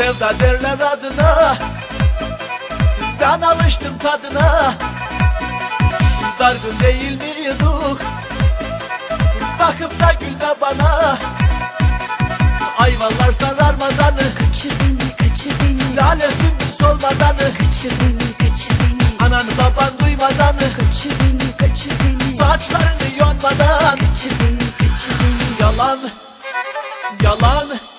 Sevda derler adına. Ben alıştım tadına. Dargın değil miydik? Bakıp da gülme bana. Ayvalar sararmadan Kaçır beni, kaçır beni. Lalesim solmadan Kaçır beni, kaçır beni. Anan baban duymadan Kaçır beni, kaçır beni. Saçlarını yonmadan. Kaçır beni, kaçır beni. Yalan Yalan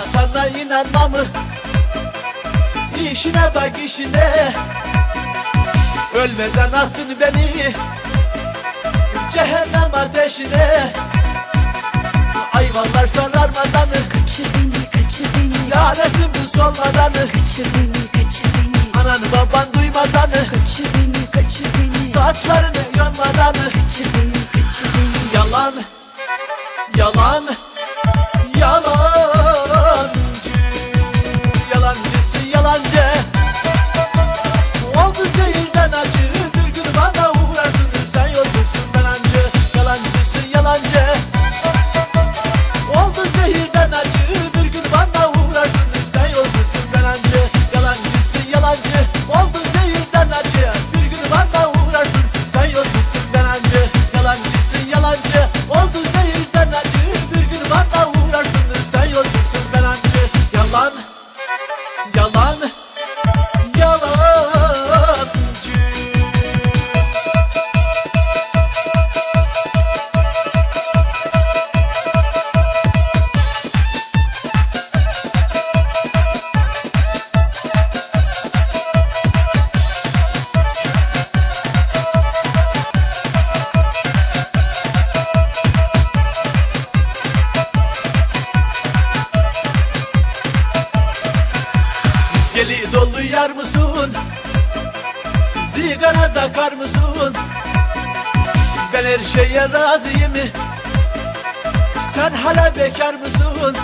Sana inanmam İşine bak işine. Ölmeden attın beni Cehennem ateşine. Ayvalar sararmadan Kaçır beni, kaçır beni. Lanesim solmadan Kaçır beni, kaçır beni. Anan baban duymadan Kaçır beni, kaçır beni. Saçlarını yonmadan Kaçır beni, kaçır beni. Yalan Zigara da kar mısın? Ben her şeye razıyım. Sen hala bekar mısın?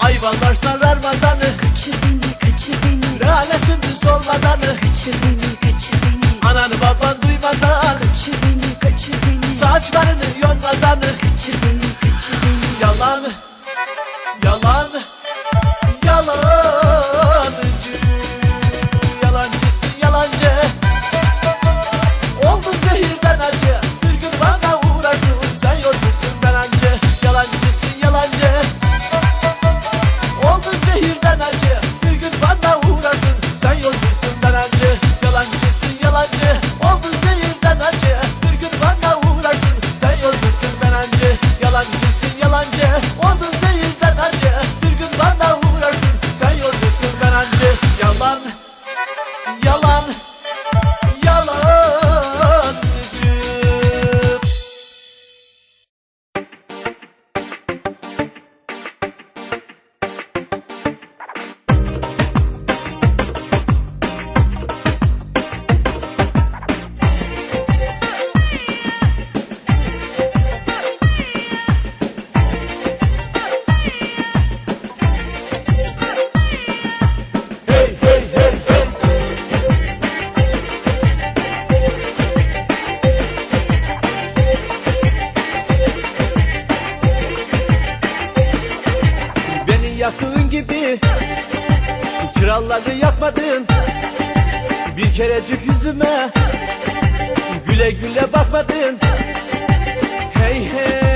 Ayvalar sararmadan Kaçır beni, kaçır beni. Lalesim solmadan Kaçır beni, kaçır beni. Anan baban duymadan. Kaçır beni, kaçır beni. Saçlarını yonmadan yaktığın gibi. Çıraları yakmadın Bir kerecik yüzüme. Güle güle bakmadın. Hey hey